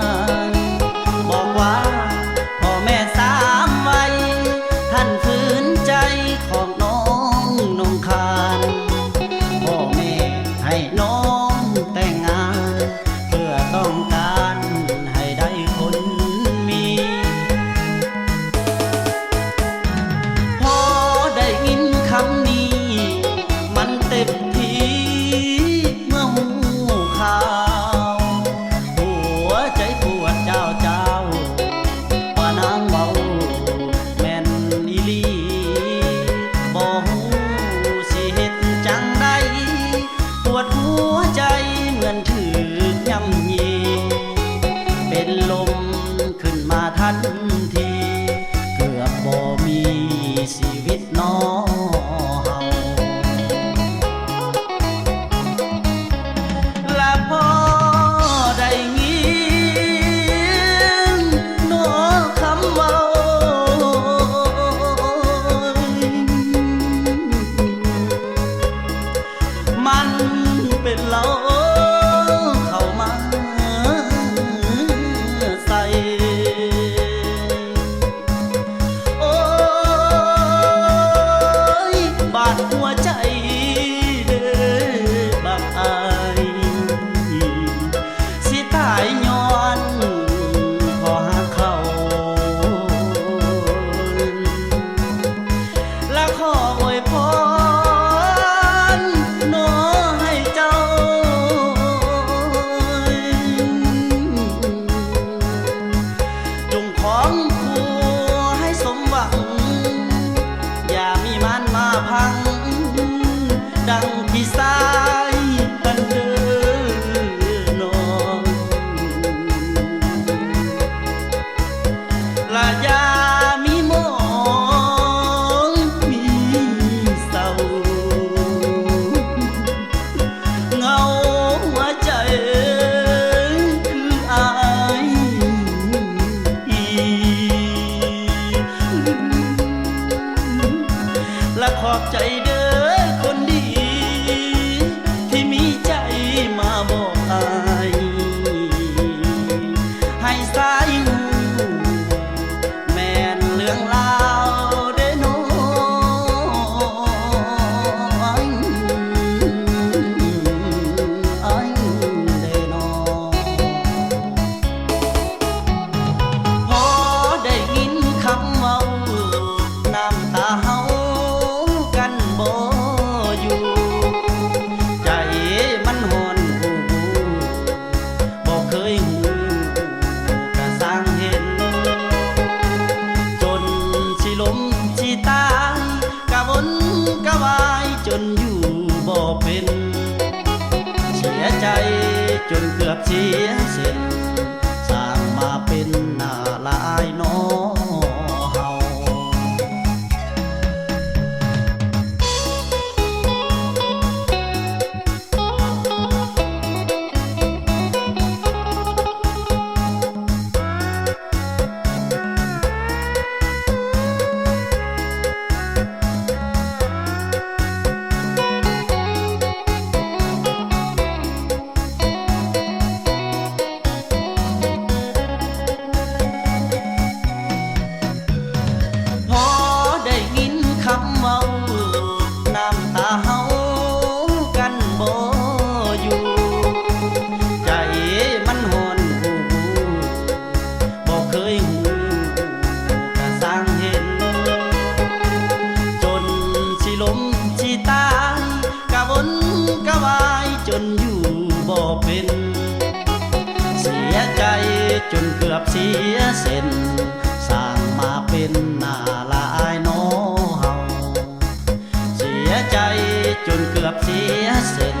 า ใจจนเกือบเสียสิทธิ์ ถ้าเกันบยใจมันหอนหูบ่เคยหูกะสร้างเห็น จนสิล้มสิตายกวนกะายจนอยู่บ่เป็น เสียใจจนเกือบเสียเส้นสร้างมาเป็นนาลา ลับเสียเสร็จ